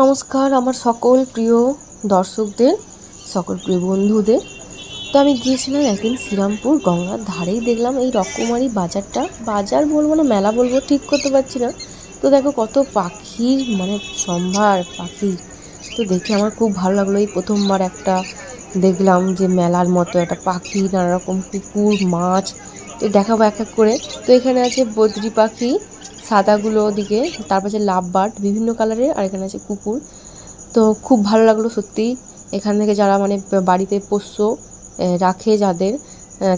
নমস্কার আমার সকল প্রিয় দর্শকদের, সকল প্রিয় বন্ধুদের। তো আমি গিয়েছিলাম একদিন শ্রীরামপুর গঙ্গার ধারেই দেখলাম এই রকমারি বাজারটা। বাজার বলব না, মেলা বলব, ঠিক করতে পারছি না। তো দেখো কত পাখির মানে সম্ভার পাখির। তো দেখে আমার খুব ভালো লাগল। এই প্রথমবার একটা দেখলাম যে মেলার মতো একটা পাখি নানা রকম কুকুর, মাছ। তো দেখাবো এক এক করে। তো এখানে আছে বদ্রি পাখি সাদাগুলো ওদিকে, তারপর আছে লাভ বার্ড, বিভিন্ন কালারের, আর এখানে আছে কুকুর। তো খুব ভালো লাগল সত্যি। এখান থেকে যারা মানে বাড়িতে পোষ্য রাখে যাদের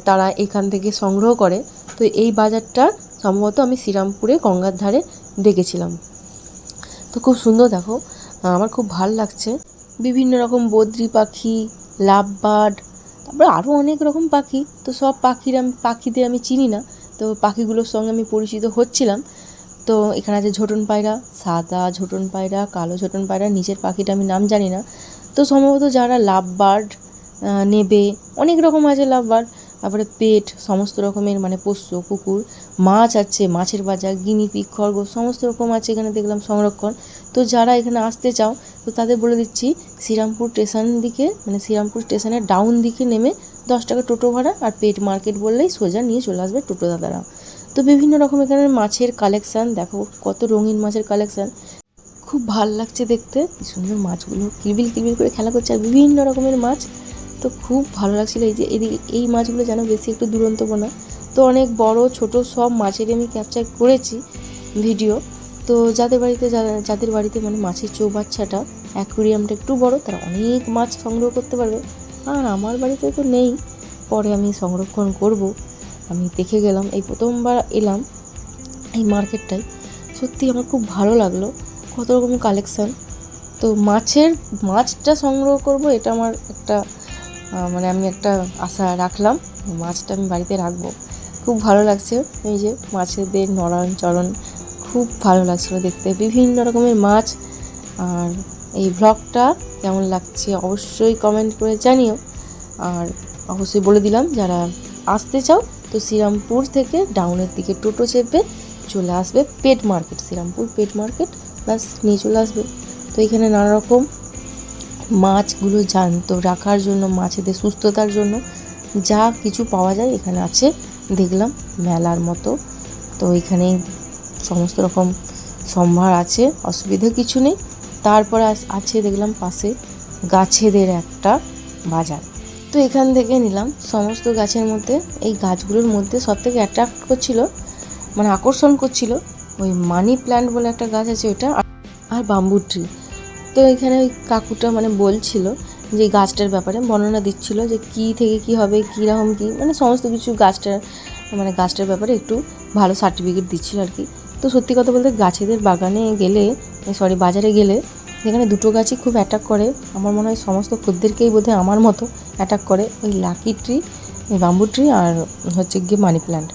তারা এখান থেকে সংগ্রহ করে। তো এই বাজারটা সম্ভবত আমি শ্রীরামপুরে গঙ্গার ধারে দেখেছিলাম। তো খুব সুন্দর দেখো আমার খুব ভালো লাগছে। বিভিন্ন রকম বদ্রি পাখি, লাভ বার্ড, তারপরে আরও অনেক রকম পাখি। তো সব পাখির আমি, পাখিদের আমি চিনি না। তো পাখিগুলোর সঙ্গে আমি পরিচিত হচ্ছিলাম। তো এখানে আছে ঝোটন পায়রা, সাদা ঝোটন পায়রা, কালো ঝোটন পায়রা, নিচের পাখিটা আমি নাম জানি না। তো সম্ভবত যারা লাভ বার্ড নেবে, অনেক রকম আছে লাভ বার্ড তারপরে পেট, সমস্ত রকমের মানে পোষ্য, কুকুর, মাছ আছে, মাছের বাজার গিনিপিগ খরগোশ, সমস্ত রকম আছে এখানে দেখলাম সংরক্ষণ। তো যারা এখানে আসতে চাও, তো তাদের বলে দিচ্ছি, শ্রীরামপুর স্টেশন দিকে মানে শ্রীরামপুর স্টেশনের ডাউন দিকে নেমে দশ টাকা টোটো ভাড়া আর পেট মার্কেট বললেই সোজা নিয়ে চলে আসবে টোটো দাদারা। তো বিভিন্ন রকম এখানে মাছের কালেকশান দেখো কত রঙিন মাছের কালেকশান খুব ভালো লাগছে দেখতে। কি সুন্দর মাছগুলো, কিলবিল কিলবিল করে খেলা করছে। আর বিভিন্ন রকমের মাছ, তো খুব ভালো লাগছিল। এই যে এদিকে এই মাছগুলো যেন বেশি একটু দুরন্ত না তো অনেক বড়, ছোট সব মাছেরই আমি ক্যাপচার করেছি ভিডিও তো যাদের বাড়িতে যাদের বাড়িতে মানে মাছের চৌবাচ্চাটা অ্যাকুরিয়ামটা একটু বড়, তারা অনেক মাছ সংগ্রহ করতে পারবে। আর আমার বাড়িতে তো নেই, পরে আমি সংরক্ষণ করব। আমি দেখে গেলাম, এই প্রথমবার এলাম এই মার্কেটটায়। সত্যি আমার খুব ভালো লাগল, কত রকম কালেকশান তো মাছের, মাছটা সংগ্রহ করব, এটা আমার একটা মানে আমি একটা আশা রাখলাম, মাছটা আমি বাড়িতে রাখব। খুব ভালো লাগছে, এই যে মাছেদের নরণ চরণ খুব ভালো লাগছিল দেখতে। বিভিন্ন রকমের মাছ, আর এই ব্লগটা কেমন লাগছে অবশ্যই কমেন্ট করে জানিও। আর অবশ্যই বলে দিলাম, যারা আসতে চাও তো শ্রীরামপুর থেকে ডাউনের দিকে টোটো চেপে চলে আসবে পেট মার্কেট, শ্রীরামপুর পেট মার্কেট। ব্যাস, নিয়ে চলে আসবে। তো এখানে নানা রকম মাছগুলো জ্যান্ত রাখার জন্য, মাছেদের সুস্থতার জন্য যা কিছু পাওয়া যায় এখানে আছে। দেখলাম মেলার মতো। তো এখানে সমস্ত রকম সম্ভার আছে, অসুবিধা কিছু নেই। তারপরে আছে দেখলাম পাশে গাছেদের একটা বাজার। তো এখান থেকে নিলাম সমস্ত গাছের মধ্যে। এই গাছগুলোর মধ্যে সব থেকে অ্যাট্রাক্ট করছিল মানে আকর্ষণ করছিল ওই মানি প্ল্যান্ট বলে একটা গাছ আছে ওইটা আর- বাম্বু ট্রি তো এখানে ওই কাকুটা মানে বলছিল যে গাছটার ব্যাপারে বর্ণনা দিচ্ছিল যে কী থেকে কী হবে, কীরকম কী মানে সমস্ত কিছু গাছটার মানে গাছটার ব্যাপারে একটু ভালো সার্টিফিকেট দিচ্ছিল আর কি। তো সত্যি কথা বলতে গাছেদের বাগানে গেলে সরি বাজারে গেলে, এখানে দুটো গাছই খুব অ্যাটাক করে। আমার মনে হয় সমস্ত খদ্দেরকেই বোধহয় আমার মতো অ্যাটাক করে ওই লাকি ট্রি বাম্বু ট্রি আর হচ্ছে গিয়ে মানি প্ল্যান্ট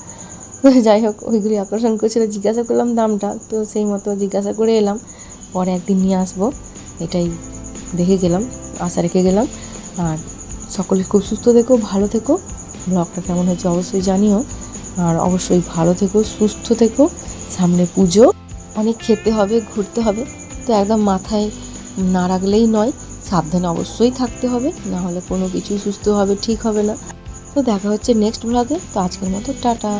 যাই হোক, ওইগুলি আকর্ষণ করছিল, জিজ্ঞাসা করলাম দামটা, তো সেই মতো জিজ্ঞাসা করে এলাম। পরে একদিন নিয়ে আসব, এটাই দেখে গেলাম, আশা রেখে গেলাম। আর সকলে খুব সুস্থ থেকো, ভালো থেকো। ব্লগটা কেমন হয়েছে অবশ্যই জানিও। আর অবশ্যই ভালো থেকো, সুস্থ থেকো। সামনে পুজো, অনেক খেতে হবে, ঘুরতে হবে। তো একদম মাথায় না রাখলেই নয়। সাবধানে অবশ্যই থাকতে হবে না হলে কোনো কিছুই সুস্থ হবে ঠিক হবে না। তো দেখা হচ্ছে নেক্সট ব্লগে তো আজকের মতো টাটা।